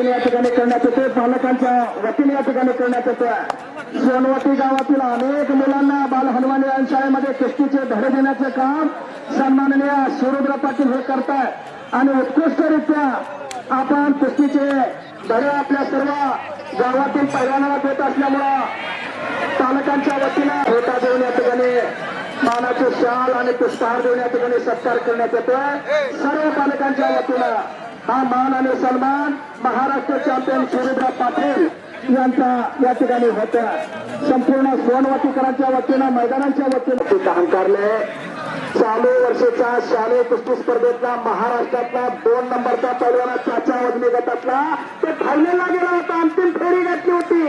या ठिकाणी करण्यात येते पालकांच्या वतीने या ठिकाणी करण्यात येते सोनवती गावातील अनेक मुलांना बाल हनुमान शाळेमध्ये कुस्तीचे धडे देण्याचे काम सन्माननीय सूर्यद्र पाटील हे करतात आणि उत्कृष्टरित्या आपण कुस्तीचे धडे आपल्या सर्व गावातील पैलवानाला देत असल्यामुळं पालकांच्या वतीनं भेटा देऊन या ठिकाणी मानाचे शाल आणि पुष्पहार देऊन या ठिकाणी सत्कार करण्यात येतोय. सर्व पालकांच्या वतीनं हा मान आणि सन्मान महाराष्ट्र चॅम्पियन सूर्यराव पाटील यांचा या ठिकाणी होता संपूर्ण सोनवाटीकरांच्या वतीनं मैदानाच्या वतीनं. अहंकारले चालू वर्षाच्या शालेय कुस्ती स्पर्धेतला महाराष्ट्रातला दोन नंबरचा पैलवाना चाचा वजनी गटातला ते फायनलला गेला होता. अंतिम फेरी घातली होती.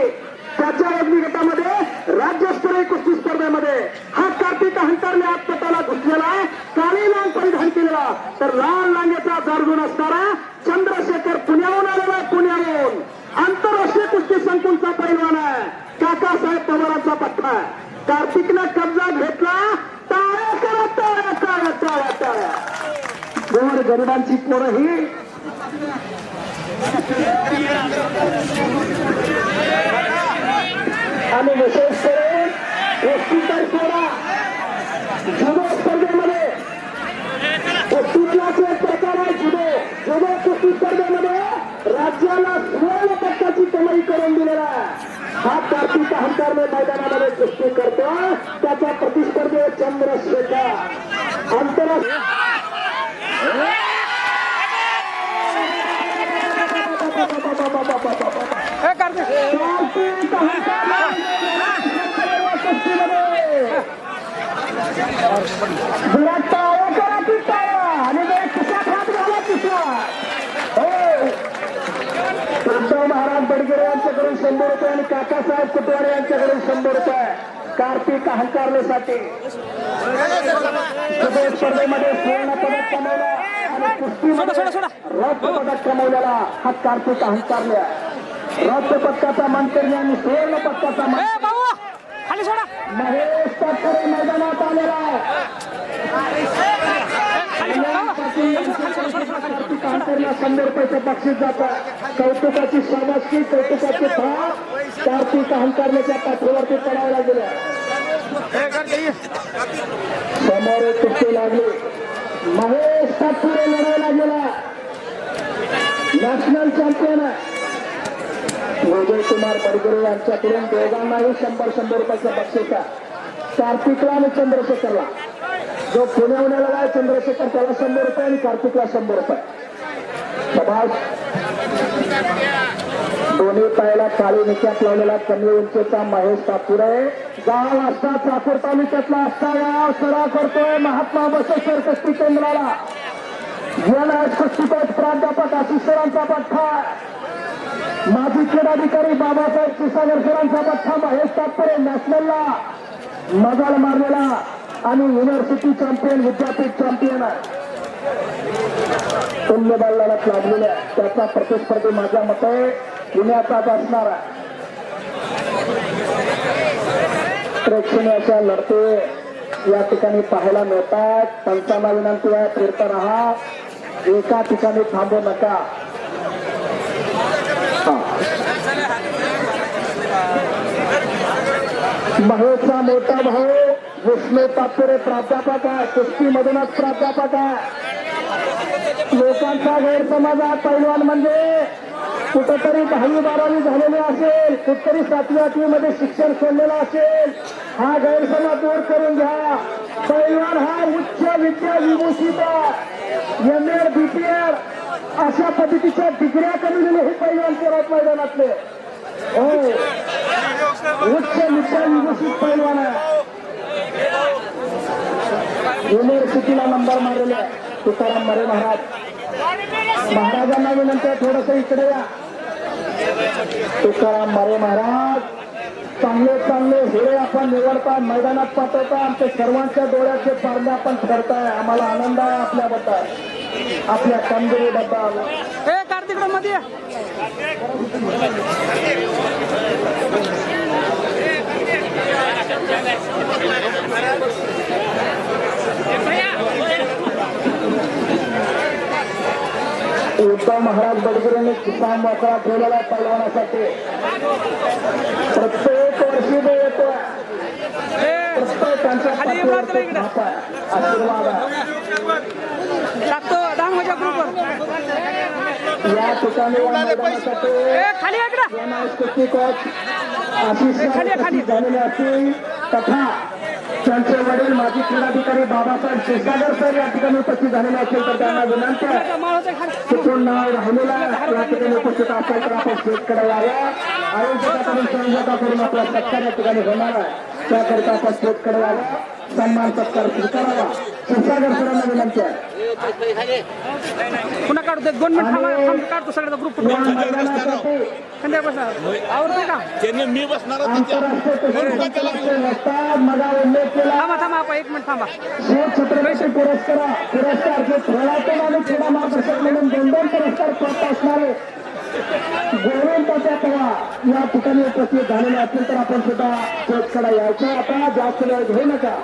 त्याच्या वजनी गटामध्ये राज्यस्तरीय कुस्ती स्पर्धेमध्ये. हा कार्तिक अहंकारने आत्मताला घुसलेला आहे. काळी लाल परिधान केलेला. तर लाल लांगेचा जारगुण असणारा चंद्रशेखर पुण्याहून आलेला आहे पुण्याहून आंतरराष्ट्रीय कुस्ती संकुलचा पैलवान आहे. काकासाहेब पवारांचा पट्टा आहे. कार्तिकनं कब्जा घेतला टाळ्या करा टाळ्या टाळ्या टाळ्या टाळ्या. गोर गरिबांची पोरं ही आणि विशेष करून एसटीकर पोरा जुडो स्पर्धेमध्ये कुस्तीतलाच एक प्रकार आहे जुडो जुडो कुस्ती स्पर्धेमध्ये राज्याला सुवर्ण पक्षाची कमाई करून दिलेला हा कार्तिक अहंकारने मैदानामध्ये कुस्ती करतो. त्याच्या प्रतिस्पर्धी चंद्रशेखर. आंतरराष्ट्रीय हे कार्तिक कार्तिक अहंकार जरा टाळ्या करा की टाळ्या आणि जरा खिशात हात घाला खिशात हो उद्धव महाराज बडगेरे यांच्याकडून शंभर रुपये आणि काकासाहेब कुटवारे यांच्याकडून शंभर रुपये. कार्तिक अहंकारलेसाठी स्पर्धेमध्ये सुवर्ण पदक कमवलं आणि कुस्तीमध्ये सोडा. रौप्य पदक कमवलेला हा कार्तिक अहंकारले रौप्य पदकाचा मानकरी आणि सुवर्ण पदकाचा महेश तात्पुरे मैदानात आलेला आहे खाली सोडा भाऊ. त्यांना शंभर रुपयाचं बक्षीस जातं कौतुकाची शाबासकी कौतुकाचे भाग कार्तिक अहंकारण्याच्या पाठीवरती पडायला गेल्या समोर एक लागले. महेश तात्पुरे लढायला गेला नॅशनल चॅम्पियन विजय कुमार बडगुरे यांच्याकडून दोघांनाही शंभर शंभर रुपयाचा बक्षीस कार्तिकला आणि चंद्रशेखरला. जो पुण्याहून आलेला आहे चंद्रशेखर त्याला शंभर रुपये आणि कार्तिकला शंभर रुपये. दोन्ही पायाला काळी निक्यात लावलेला कमी उंचीचा महेश कापुरे गाव असता चाकूर तालुक्यातला असता गाव सराव करतोय महात्मा बसेश्वर कुस्ती केंद्राला. एन कुस्तीपट प्राध्यापक आशिष सरांचा पठ्ठा. माजी खेळाधिकारी बाबासाहेब क्षीरसागर सरांचा पठ्ठा महेश तात्पुरे नॅशनलला. मजाल मारलेला आणि युनिव्हर्सिटी चॅम्पियन विद्यापीठ चॅम्पियन आहे. तुल्य बल्लालाच लागलेल्या त्याचा प्रतिस्पर्धी माझ्या मते पुण्याचाच असणार आहे. प्रेक्षणीय अशा लढते या ठिकाणी पाहायला मिळतात. पंचांना विनंती आहे फिरता राहा. एका ठिकाणी थांबू नका. महेशचा मोठा भाऊ विष्णू तापुरे प्राध्यापक आहे. कुस्तीमधूनच प्राध्यापक आहे. लोकांचा गैरसमज आहे पैलवान म्हणजे कुठंतरी दहावी बारावी झालेली असेल कुठतरी सातवी आठवी मध्ये शिक्षण सोडलेलं असेल हा गैरसमज दूर करून घ्या. पैलवान हा उच्च विद्या विभूषित एम एड बीपीएड अशा पद्धतीच्या डिग्र्या कमी हे पैलवान परत मैदानातले. हो. उच्च विद्या विभूषित पैलवान आहे. युनिव्हर्सिटीला नंबर मारलेला आहे. तुकाराम मरे महाराज. महाराजांना विनंती आहे थोडस इकडे या. तुकाराम मरे महाराज चांगले चांगले हिरे आपण निवडता मैदानात पाठवता आमच्या सर्वांच्या डोळ्याचे पारणे आपण ठरताय. आम्हाला आनंद आहे आपल्याबद्दल. आपल्या कामगिरीबद्दल ए कार्तिक महाराज बडगिरेंनी किसान मोकळा ठेवलेला आहे पैलवानासाठी प्रत्येक वर्षी तो येतो प्रत्येक त्यांच्या खाली ये बरं, पाठीवर इकडे. हात आहे. आशीर्वाद या ठिकाणी. झालेले असतील तथा त्यांचे वडील माजी क्रीडाधिकारी बाबासाहेब क्षीरसागर सर या ठिकाणी उपस्थित झालेले असेल तर त्यांना विनंती आहे चुकून नाव राहिलेला या ठिकाणी उपस्थित असेल तर आपण शेतकडे यावं आयोजकाकडून संयोजका आपला सत्कार या ठिकाणी होणार आहे. त्याकरिता आपण शेतकडे यावं सन्मान सत्कार स्वीकारावा क्षीरसागर सरांना विनंती आहे. पुन्हा काढतो दोन मिनिट थांबा. थांब, काढतो सगळ्याचा ग्रुप त्यांनी मी बसणार थांबा थांबा आपण एक मिनिट थांबा. पुरस्कार पुरस्कार जे खेळातून आणि क्रीडा मार्गदर्शक म्हणून दोन दोन पुरस्कार प्राप्त असणारे गोविंद या ठिकाणी उपस्थित झालेले असतील तर आपण सुद्धा स्टेजकडे यायचं. आता जास्त वेळ घेऊ नका.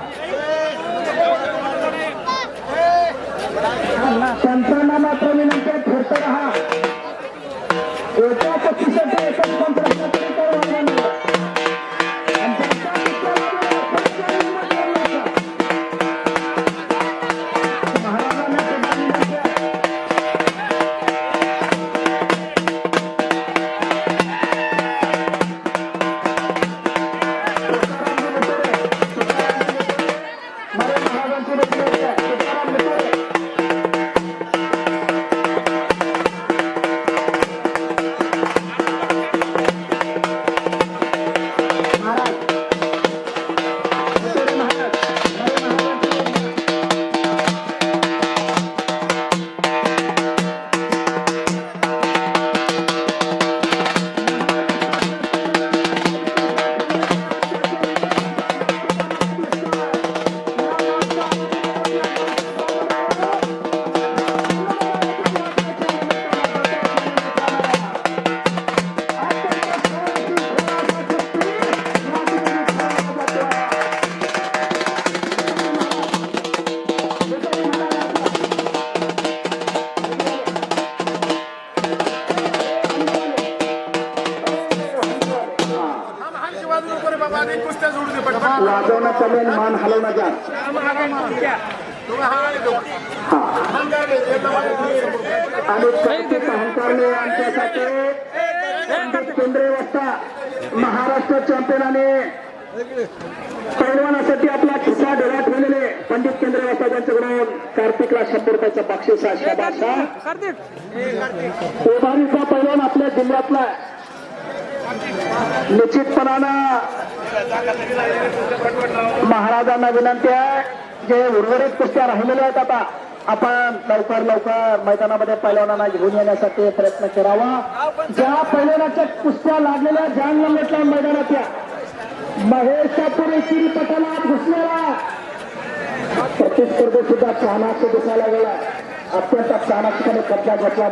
वाजवणं कमी आणि मान हलवणं जास्त हा. आणि कौतुक अहंकारने आमच्यासाठी पंडित केंद्रे वाजता महाराष्ट्र चॅम्पियन आणि पैलवानासाठी आपला खिसा ढोला ठेवलेले पंडित केंद्रे वाजता यांच्याकडून कार्तिकला शंभर रुपयाचं बक्षीस आहे उभारीचा पैलवान आपल्या जिल्ह्यातला. निश्चितपणानं महाराजांना विनंती आहे जे उर्वरित कुस्त्या राहिलेल्या आहेत आता आपण लवकर लवकर मैदानामध्ये पैलवानांना घेऊन येण्यासाठी प्रयत्न करावा. ज्या पैलवानाच्या कुस्त्या लागलेल्या जान लंगटल्या मैदानाच्या महेशापूर एकेरी पटाला घुसलेला प्रतिस्पर्धी सुद्धा चाणक्य दिसायला गेला अत्यंत चाणक्याने कब्जा घेतला.